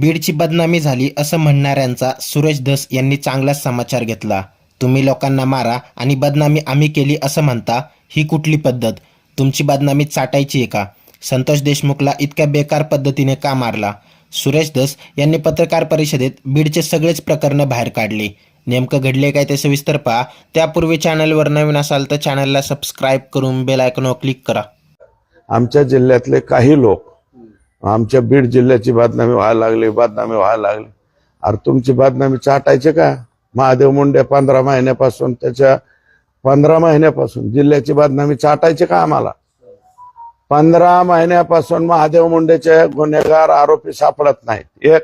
बीडची बदनामी झाली असं म्हणणाऱ्यांचा सुरेश धस यांनी चांगलाच समाचार घेतला. तुम्ही लोकांना मारा आणि बदनामी आम्ही केली असं म्हणता ही कुठली पद्धत? तुमची बदनामी चाटायची आहे का? संतोष देशमुखला इतक्या बेकार पद्धतीने का मारला? सुरेश धस यांनी पत्रकार परिषदेत बीडचे सगळेच प्रकरणं बाहेर काढली. नेमकं घडले काय ते सविस्तर पहा. त्यापूर्वी चॅनलवर नवीन असाल तर चॅनलला सबस्क्राईब करून बेल आयकॉनवर क्लिक करा. आमच्या जिल्ह्यातले काही लोक आमच्या बीड जिल्ह्याची बदनामी व्हायला लागली बदनामी व्हायला लागली. अरे तुमची बदनामी चाटायचे का? महादेव मुंडे पंधरा महिन्यापासून त्याच्या पंधरा महिन्यापासून जिल्ह्याची बदनामी चाटायचे का आम्हाला? पंधरा महिन्यापासून महादेव मुंडेचे गुन्हेगार आरोपी सापडत नाहीत. एक.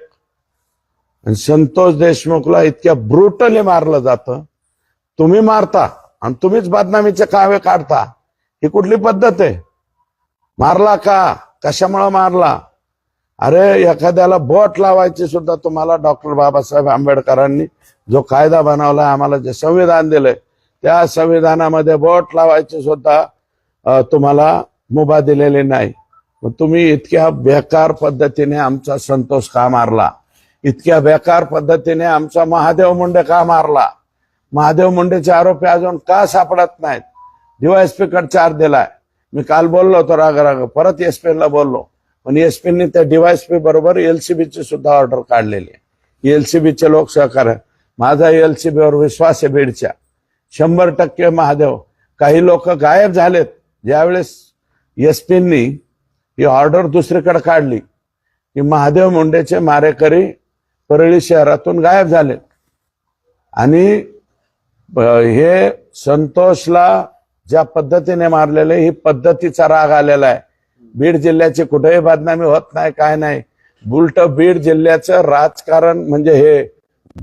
आणि संतोष देशमुखला इतक्या ब्रुटली मारलं जातं. तुम्ही मारता आणि तुम्हीच बदनामीचे कावे काढता. ही कुठली पद्धत आहे? मारला का? कशामुळं मारला? अरे एखाद्याला बोट लावायची सुद्धा तुम्हाला डॉक्टर बाबासाहेब आंबेडकरांनी जो कायदा बनवला आम्हाला जे संविधान दिलंय त्या संविधानामध्ये बोट लावायची सुद्धा तुम्हाला मुभा दिलेली नाही. मग तुम्ही इतक्या बेकार पद्धतीने आमचा संतोष का मारला? इतक्या बेकार पद्धतीने आमचा महादेव मुंडे का मारला? महादेव मुंडेचे आरोपी अजून का सापडत नाहीत? डीवायएसपी कडे चार दिलाय. मी काल बोललो होतो राग राग परत एस ला बोललो. पण एसपीनी त्या डीवायएसपी बरोबर एलसीबीची सुद्धा ऑर्डर काढलेली आहे. एलसीबीचे लोक सहकार्य. माझा एलसीबीवर विश्वास आहे बीडच्या. शंभर टक्के महादेव. काही लोक गायब झालेत. ज्यावेळेस एसपींनी ही ऑर्डर दुसरीकडे काढली की महादेव मुंडेचे मारेकरी परळी शहरातून गायब झालेत. आणि हे संतोषला ज्या पद्धतीने मारलेलं ही पद्धतीचा राग आलेला आहे. बीड जिल्ह्याची कुठेही बदनामी होत नाही काय नाही. बुलट बीड जिल्ह्याचं राजकारण म्हणजे हे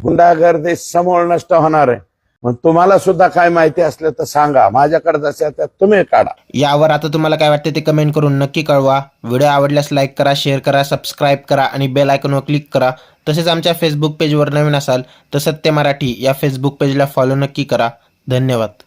गुंडागर्दी समोर नष्ट होणार आहे. मग तुम्हाला सुद्धा काय माहिती असलं तर सांगा. माझ्याकडे जसे त्या तुम्ही काढा. यावर आता तुम्हाला काय वाटते ते कमेंट करून नक्की कळवा. व्हिडिओ आवडल्यास लाईक करा शेअर करा सबस्क्राईब करा आणि बेल आयकॉनवर क्लिक करा. तसेच आमच्या फेसबुक पेजवर नवीन असाल तर सत्य मराठी या फेसबुक पेजला फॉलो नक्की करा. धन्यवाद.